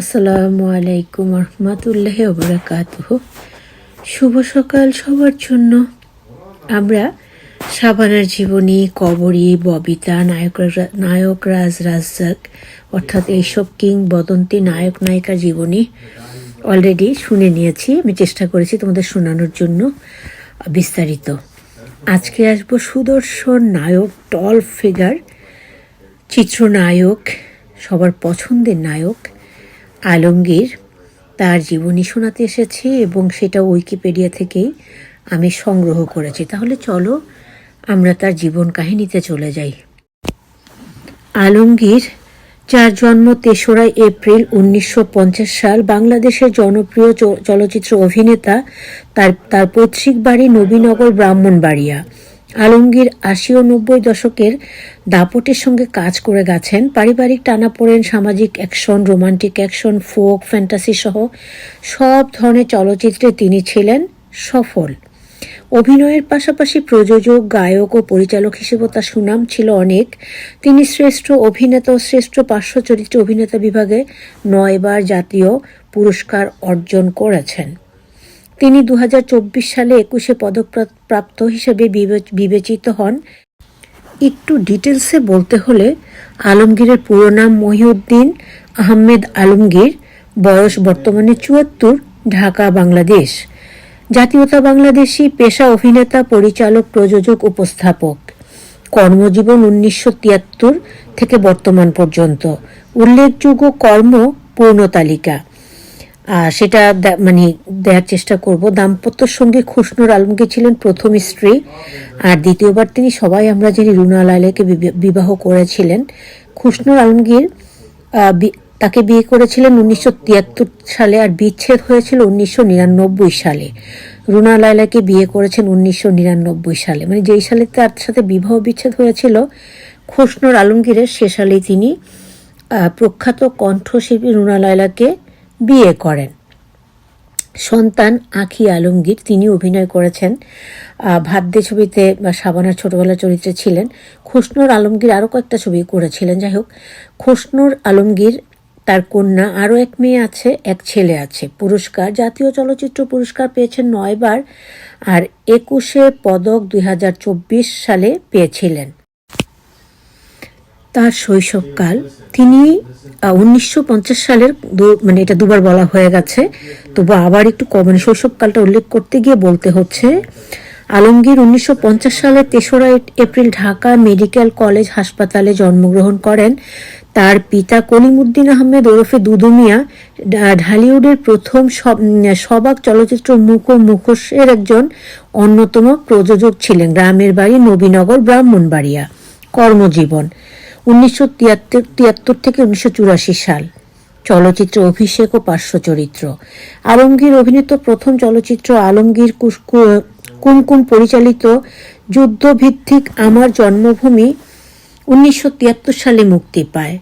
আসসালামু আলাইকুম রহমতুল্লাহ ওবরাকাতুহ শুভ সকাল সবার জন্য। আমরা সাবানার জীবনী, কবরী, ববিতা, নায়ক নায়ক রাজ রাজ্জাক, অর্থাৎ এইসব কিং বদন্তি নায়ক নায়িকার জীবনী অলরেডি শুনে নিয়েছি। আমি চেষ্টা করেছি তোমাদের শোনানোর জন্য বিস্তারিত। আজকে আসব সুদর্শন নায়ক টল ফিগার চিত্রনায়ক, সবার পছন্দের নায়ক আলমগীর তার জীবনী শোনাতে এসেছি এবং সেটা উইকিপিডিয়া থেকেই আমি সংগ্রহ করেছি। তাহলে চলো আমরা তার জীবন কাহিনীতে চলে যাই। আলমগীর, যার জন্ম তেসরা এপ্রিল উনিশশো পঞ্চাশ সাল, বাংলাদেশের জনপ্রিয় চলচ্চিত্র অভিনেতা, তার তার পৈতৃক বাড়ি নবীনগর, ব্রাহ্মণবাড়িয়া। আলমগীর আশি ও নব্বই দশকের দাপটের সঙ্গে কাজ করে গেছেন। পারিবারিক টানাপোড়েন, সামাজিক action, romantic action, folk, fantasy সহ সব ধরনের চলচ্চিত্রে তিনি ছিলেন সফল। অভিনয়ের পাশাপাশি প্রযোজক, গায়ক ও পরিচালক হিসেবে তার সুনাম ছিল অনেক। তিনি শ্রেষ্ঠ অভিনেতা ও শ্রেষ্ঠ পার্শ্ব চরিত্র অভিনেতা বিভাগে নয়বার জাতীয় পুরস্কার অর্জন করেছেন। তিনি দু হাজার চব্বিশ সালে একুশে পদকপ্রাপ্ত হিসেবে বিবে- বিবেচিত হন। একটু ডিটেলসে বলতে হলে আলমগীরের পুরো নাম মহিউদ্দিন আহমেদ আলমগীর, বয়স বর্তমানে চুয়াত্তর, ঢাকা, বাংলাদেশ। জাতীয়তা বাংলাদেশি পেশা অভিনেতা, পরিচালক, প্রযোজক, উপস্থাপক। কর্মজীবন উনিশশো তিয়াত্তর থেকে বর্তমান পর্যন্ত। উল্লেখযোগ্য কর্ম পূর্ণ তালিকা। সেটা মানে দেওয়ার চেষ্টা করব। দাম্পত্য সঙ্গে খুশনুর আলমগীর ছিলেন প্রথম স্ত্রী আর দ্বিতীয়বার তিনি সবাই আমরা যিনি রুনা লায়লাকে বিবে- বিবাহ করেছিলেন। খুশনুর আলমগীর তাকে বিয়ে করেছিলেন উনিশশো তিয়াত্তর সালে আর বিচ্ছেদ হয়েছিল উনিশশো নিরানব্বই সালে। রুনা লায়লাকে বিয়ে করেছেন উনিশশো নিরানব্বই সালে। মানে যেই সালে তার সাথে বিবাহ বিচ্ছেদ হয়েছিল, খুশনুর আলমগীরের সে সালেই তিনি প্রখ্যাত কণ্ঠশিল্পী রুনা লায়লাকে বিয়ে করেন। সন্তান আখি আলমগীর তিনি অভিনয় করেছেন। ভাদ্যে ছবিতে, বা সাবানার ছোটবেলার চরিত্রে ছিলেন। খুশনুর আলমগীর আরও কয়েকটা ছবি করেছিলেন, যাই হোক। খুশনুর আলমগীর, তার কন্যা আরও এক মেয়ে আছে, এক ছেলে আছে। পুরস্কার, জাতীয় চলচ্চিত্র পুরস্কার পেয়েছেন নয়বার, আর একুশে পদক দুই হাজার চব্বিশ সালে পেয়েছিলেন। তার শৈশবকাল তিনি উনিশশো পঞ্চাশ সালের মানে এটা দুবার বলা হয়ে গেছে। তবু আবার একটু মানে শৈশবকালটা উল্লেখ করতে গিয়ে বলতে হচ্ছে, আলমগীর উনিশশো সালে তেসরা এপ্রিল ঢাকা মেডিকেল কলেজ হাসপাতালে জন্মগ্রহণ করেন। তার পিতা কলিমুদ্দিন আহমেদ ওরফে দুদুমিয়া ঢালিউডের প্রথম সব- সবাক চলচ্চিত্র মুখ মুখোশের একজন অন্যতম প্রযোজক ছিলেন। গ্রামের বাড়ি নবীনগর, ব্রাহ্মণবাড়িয়া। কর্মজীবন। উনিশশো তিয়াত্তর থেকে উনিশশো চুরাশি সাল চলচ্চিত্র অভিষেক ও পার্শ্ব চরিত্র। আলমগীর অভিনীত প্রথম চলচ্চিত্র আলমগীর কুমকুম পরিচালিত যুদ্ধভিত্তিক আমার জন্মভূমি উনিশশো তিয়াত্তর সালে মুক্তি পায়।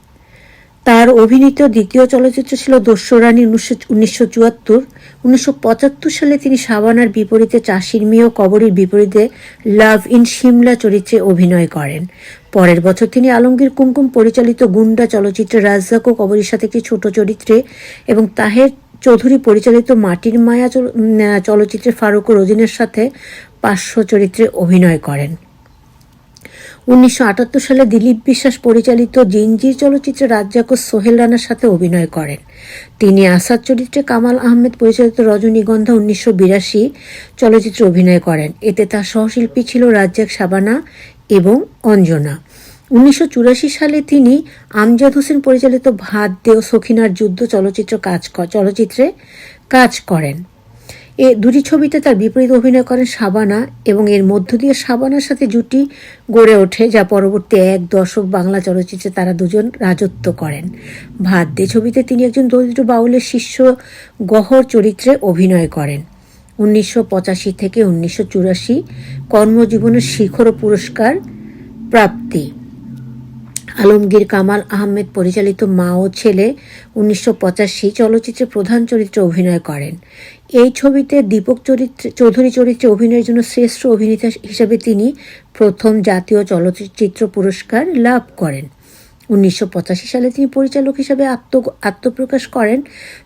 তার অভিনীত দ্বিতীয় চলচ্চিত্র ছিল দস্যুরানী উনিশশো উনিশশো চুয়াত্তর। উনিশশো পঁচাত্তর সালে তিনি সাবানার বিপরীতে চাষির মেয়ে কবরীর বিপরীতে লাভ ইন সিমলা চরিত্রে অভিনয় করেন। পরের বছর তিনি আলমগীর কুমকুম পরিচালিত গুন্ডা চলচ্চিত্রে রাজ্জাক ও কবরীর সাথে একটি ছোট চরিত্রে এবং তাহের চৌধুরী পরিচালিত মাটির মায়া চল- চলচ্চিত্রে ফারুক ও রোজিনের সাথে পার্শ্ব চরিত্রে অভিনয় করেন। উনিশশো আটাত্তর সালে দিলীপ বিশ্বাস পরিচালিত জিঞ্জির চলচ্চিত্রে রাজ্জাক ও সোহেল রানার সাথে অভিনয় করেন। তিনি আসাদ চরিত্রে কামাল আহমেদ পরিচালিত রজনীগন্ধা উনিশশো বিরাশি চলচ্চিত্রে অভিনয় করেন। এতে তার সহশিল্পী ছিল রাজ্জাক সাবানা এবং অঞ্জনা। উনিশশো চুরাশি সালে তিনি আমজাদ হোসেন পরিচালিত ভাত দেও সখিনার যুদ্ধ চলচ্চিত্র কাজ চলচ্চিত্রে কাজ করেন। এ দুটি ছবিতে তার বিপরীত অভিনয় করেন শাবানা এবং এর মধ্য দিয়ে শাবানার সাথে জুটি গড়ে ওঠে, যা পরবর্তী এক দশক বাংলা চলচ্চিত্রে তারা দুজন রাজত্ব করেন। ভাত দে ছবিতে তিনি একজন দরিদ্র বাউলের শিষ্য গহর চরিত্রে অভিনয় করেন। উনিশশো পঁচাশি থেকে উনিশশো চুরাশি কর্মজীবনের শিখর পুরস্কার প্রাপ্তি। আলমগীর কামাল আহমেদ পরিচালিত মা ও ছেলে উনিশশো পঁচাশি চলচ্চিত্রে প্রধান চরিত্রে অভিনয় করেন। এই ছবিতে দীপক চরিত্রে চৌধুরী চরিত্রে অভিনয়ের জন্য শ্রেষ্ঠ অভিনেতা হিসেবে তিনি প্রথম জাতীয় চলচ্চিত্র পুরস্কার লাভ করেন। উনিশশো পঁচাশি সালে তিনি পরিচালক হিসাবে আত্ম আত্মপ্রকাশ করেন।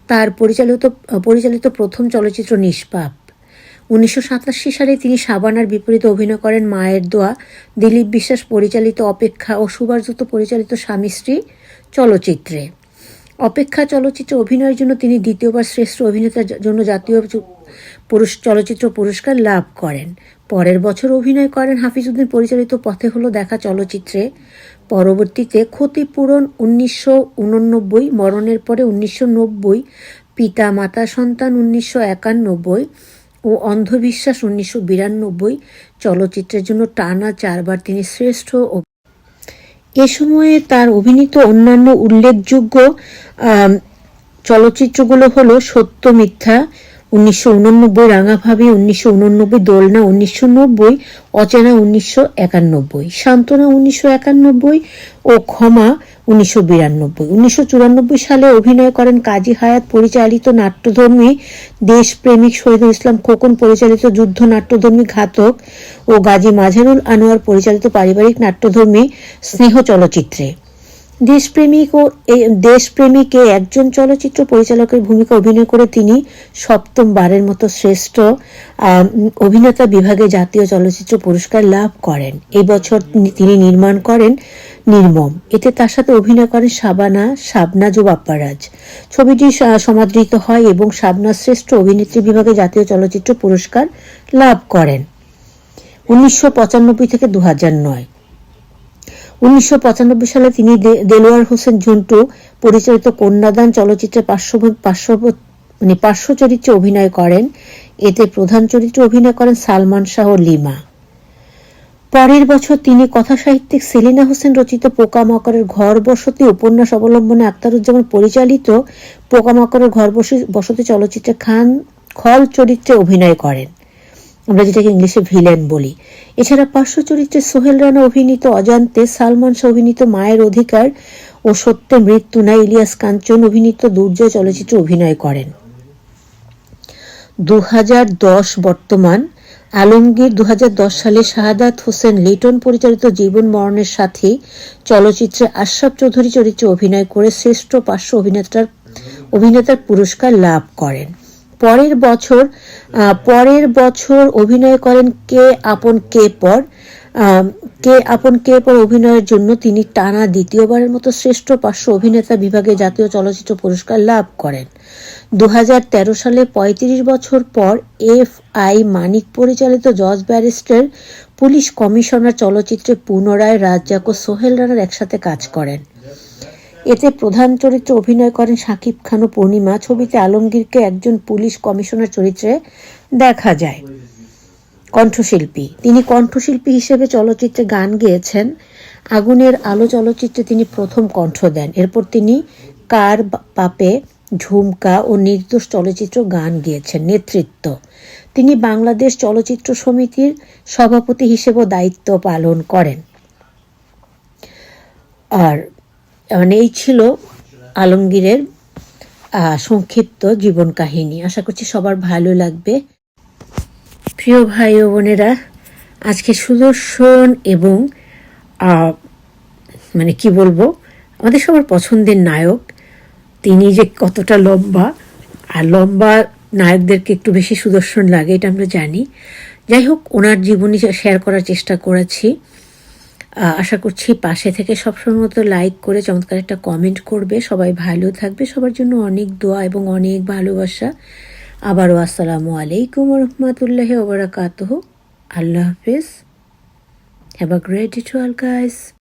তার পরিচালিত পরিচালিত প্রথম চলচ্চিত্র নিষ্পাপ। উনিশশো সাতাশি সালে তিনি সাবানার বিপরীতে অভিনয় করেন মায়ের দোয়া, দিলীপ বিশ্বাস পরিচালিত অপেক্ষা ও সুভাষদত্ত পরিচালিত স্বামী স্ত্রী চলচ্চিত্রে। অপেক্ষা চলচ্চিত্রে অভিনয়ের জন্য তিনি দ্বিতীয়বার শ্রেষ্ঠ অভিনেতার জন্য জাতীয় পুরুষ, চলচ্চিত্র পুরস্কার লাভ করেন। পরের বছর অভিনয় করেন হাফিজউদ্দিন, পরিচালিত পথে হলো দেখা চলচ্চিত্রে। পরবর্তীতে ক্ষতিপূরণ উনিশশো উননব্বই, মরণের পরে উনিশশো নব্বই পিতা মাতা সন্তান উনিশশো একানব্বই ও অন্ধবিশ্বাস উনিশশো বিরানব্বই চলচ্চিত্রের জন্য টানা চারবার তিনি শ্রেষ্ঠ এ সময়ে তার অভিনীত অন্যান্য উল্লেখযোগ্য চলচ্চিত্রগুলো হলো সত্য মিথ্যা উনিশশো উননব্বই রাঙাভাবি, উনিশশো উননব্বই দোলনা, উনিশশো নব্বই অচেনা, উনিশশো একানব্বই সান্ত্বনা, উনিশশো একানব্বই ও ক্ষমা, উনিশশো বিরানব্বই উনিশশো চুরানব্বই সালে অভিনয় করেন কাজী হায়াত পরিচালিত নাট্যধর্মী দেশপ্রেমিক শহীদুল ইসলাম খোকন, পরিচালিত যুদ্ধ নাট্যধর্মী ঘাতক ও গাজী মাঝারুল আনোয়ার, পরিচালিত পারিবারিক নাট্যধর্মী স্নেহ চলচ্চিত্রে। দেশপ্রেমিক ও দেশপ্রেমিকে একজন চলচ্চিত্র পরিচালকের ভূমিকা অভিনয় করে তিনি সপ্তম বারের মতো শ্রেষ্ঠ অভিনেতা বিভাগে জাতীয় চলচ্চিত্র পুরস্কার লাভ করেন। এই বছর তিনি- নির্মাণ করেন নির্মম। এতে তার সাথে অভিনয় করেন শাবানা শাবনাজ ও বাপ্পারাজ। ছবিটি সমাদৃত হয় এবং শাবনাজ শ্রেষ্ঠ অভিনেত্রী বিভাগে জাতীয় চলচ্চিত্র পুরস্কার লাভ করেন। উনিশশো পঁচানব্বই থেকে দু নয়। উনিশশো পঁচানব্বই সালে তিনি দেলোয়ার হোসেন ঝন্টু পরিচালিত কন্যাদান চলচ্চিত্রে পার্শ্ব মানে পার্শ্ব চরিত্রে অভিনয় করেন। এতে প্রধান চরিত্রে অভিনয় করেন সালমান শাহ লিমা। পরের বছর তিনি কথা সাহিত্যিক সেলিনা হোসেন রচিত পোকামাকড়ের ঘর বসতি উপন্যাস অবলম্বনে আক্তারুজ্জামান পরিচালিত পোকামাকড়ের ঘর বসি- বসতি চলচ্চিত্রে খান খল চরিত্রে অভিনয় করেন। আমরা যেটাকে ইংলিশে ভিলেন বলি। এছাড়া পার্শ্ব চরিত্রে সোহেল রানা অভিনীত অজান্তে সালমান শাহ অভিনীত মায়ের অধিকার ও সত্যে মৃত্যু না ইলিয়াস কাঞ্চন অভিনীত দুর্জয় চলচ্চিত্রে অভিনয় করেন। দু হাজার দশ বর্তমান আলমগীর দু হাজার দশ সালে শাহাদাত হোসেন লিটন পরিচালিত জীবন মরণের সাথে চলচ্চিত্রে আশরাফ চৌধুরী চরিত্রে অভিনয় করে শ্রেষ্ঠ পার্শ্ব অভিনেতার অভিনেতার পুরস্কার লাভ করেন। পরের বছর পরের বছর অভিনয় করেন কে আপন কে পর কে আপন কে পর অভিনয়ের জন্য তিনি টানা দ্বিতীয়বারের মতো শ্রেষ্ঠ পার্শ্ব অভিনেতা বিভাগে জাতীয় চলচ্চিত্র পুরস্কার লাভ করেন। দু হাজার তেরো সালে ৩৫ বছর পর এফ আই মানিক পরিচালিত জজ ব্যারিস্টার পুলিশ কমিশনার চলচ্চিত্রে পুনরায় রাজ্জাক ও সোহেল রানার একসাথে কাজ করেন। এতে প্রধান চরিত্রে অভিনয় করেন শাকিব খান ও পূর্ণিমা। ছবিতে আলমগীরকে একজন পুলিশ কমিশনার চরিত্রে দেখা যায়। কণ্ঠশিল্পী। তিনি কণ্ঠশিল্পী হিসেবে চলচ্চিত্রে গান গেয়েছেন। আগুনের আলো চলচ্চিত্রে তিনি প্রথম কণ্ঠ দেন। এরপর তিনি কার পাপে ঝুমকা ও নির্দোষ চলচ্চিত্র গান গিয়েছেন। নেতৃত্ব। তিনি বাংলাদেশ চলচ্চিত্র সমিতির সভাপতি হিসেবেও দায়িত্ব পালন করেন। আর মানে এই ছিল আলমগীরের সংক্ষিপ্ত জীবন কাহিনী। আশা করছি সবার ভালো লাগবে। প্রিয় ভাই ও বোনেরা, আজকে সুদর্শন এবং মানে কি বলব, আমাদের সবার পছন্দের নায়ক, তিনি যে কতটা লম্বা, আর লম্বা নায়কদেরকে একটু বেশি সুদর্শন লাগে, এটা আমরা জানি। যাই হোক, ওনার জীবনী শেয়ার করার চেষ্টা করেছি। আশা করছি পাশে থেকে সবসময় মতো লাইক করে চমৎকার একটা কমেন্ট করবে। সবাই ভালো থাকবে। সবার জন্য অনেক দোয়া এবং অনেক ভালোবাসা। আবারও আসসালামু আলাইকুম রহমতুল্লাহ ওবরাকাতহ। আল্লাহ হাফিজ। Have a great all guys